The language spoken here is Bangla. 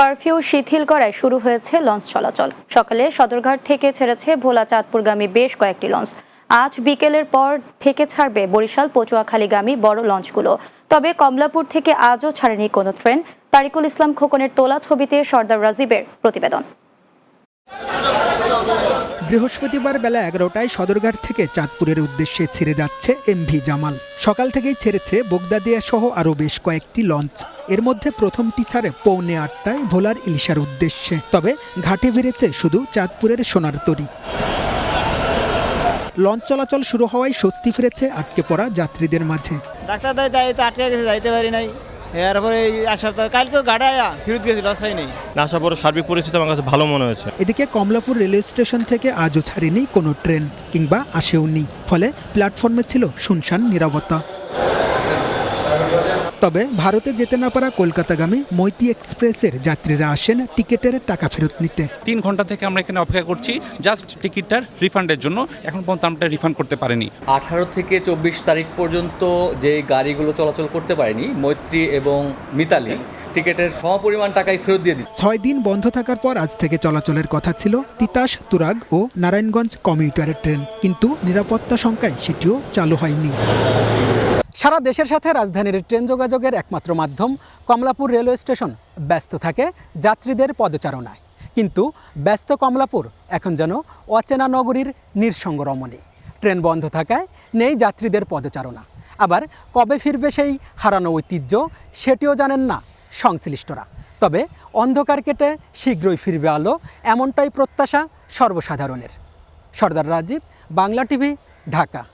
কারফিউ শিথিল করায় শুরু হয়েছে লঞ্চ চলাচল। সকালে সদরঘাট থেকে ছেড়েছে ভোলা চাঁদপুরগামী বেশ কয়েকটি লঞ্চ। আজ বিকেলের পর থেকে ছাড়বে বরিশাল, পটুয়াখালীগামী বড় লঞ্চগুলো। তবে কমলাপুর থেকে আজও ছাড়েনি কোনো ট্রেন। তারিকুল ইসলাম খোকনের তোলা ছবিতে সর্দার রাজীবের প্রতিবেদন। বৃহস্পতিবার বেলা এগারোটায় সদরঘাট থেকে চাঁদপুরের উদ্দেশ্যে ছেড়ে যাচ্ছে এমভি জামাল। সকাল থেকেই ছেড়েছে বোগদাদিয়া সহ আরও বেশ কয়েকটি লঞ্চ। এর মধ্যে প্রথমটি ছাড়ে পৌনে আটটায় ভোলার ইলিশার উদ্দেশ্যে। তবে ঘাটে ভিড়েছে শুধু চাঁদপুরের সোনার তরী। লঞ্চ চলাচল শুরু হওয়ায় স্বস্তি ফিরেছে আটকে পড়া যাত্রীদের মাঝে। ডাক্তার দাই যাই তো আটকে গেছে যাইতে পারি নাই। এরপরে এক সপ্তাহ কালকেও গাড়ি আয়া ফেরত গেছি লস হয় নাই। আসার পরে সার্বিক পরিস্থিতি আমার কাছে ভালো মনে হয়েছে। এদিকে কমলাপুর রেলওয়ে স্টেশন থেকে আজও ছাড়েনি কোনো ট্রেন কিংবা আসেওনি। ফলে প্ল্যাটফর্মে ছিল শুনশান নিরাপত্তা তবে ভারতে যেতে না পারা কলকাতাগামী মৈতি এক্সপ্রেসের যাত্রীরা আসেন টিকিটের টাকা ফেরত নিতে। তিন ঘণ্টা থেকে আমরা এখানে অপেক্ষা করছি জাস্ট টিকিটটার রিফান্ডের জন্য। এখন পর্যন্ত আমরা রিফান্ড করতে পারিনি। আঠারো থেকে চব্বিশ তারিখ পর্যন্ত যে গাড়িগুলো চলাচল করতে পারেনি মৈত্রী এবং মিতালি টিকিটের সমপরিমাণ টাকাই ফেরত দিয়ে দিচ্ছে। ছয় দিন বন্ধ থাকার পর আজ থেকে চলাচলের কথা ছিল তিতাস তুরাগ ও নারায়ণগঞ্জ কমিউটারের ট্রেন। কিন্তু নিরাপত্তা সংখ্যায় সেটিও চালু হয়নি। সারা দেশের সাথে রাজধানীর ট্রেন যোগাযোগের একমাত্র মাধ্যম কমলাপুর রেলওয়ে স্টেশন। ব্যস্ত থাকে যাত্রীদের পদচারণায়। কিন্তু ব্যস্ত কমলাপুর এখন যেন অচেনা নগরীর নিঃসঙ্গ রমণী ট্রেন বন্ধ থাকায় নেই যাত্রীদের পদচারণা। আবার কবে ফিরবে সেই হারানো ঐতিহ্য সেটিও জানেন না সংশ্লিষ্টরা। তবে অন্ধকার কেটে শীঘ্রই ফিরবে আলো এমনটাই প্রত্যাশা সর্বসাধারণের। সর্দার রাজীব, বাংলা টিভি, ঢাকা।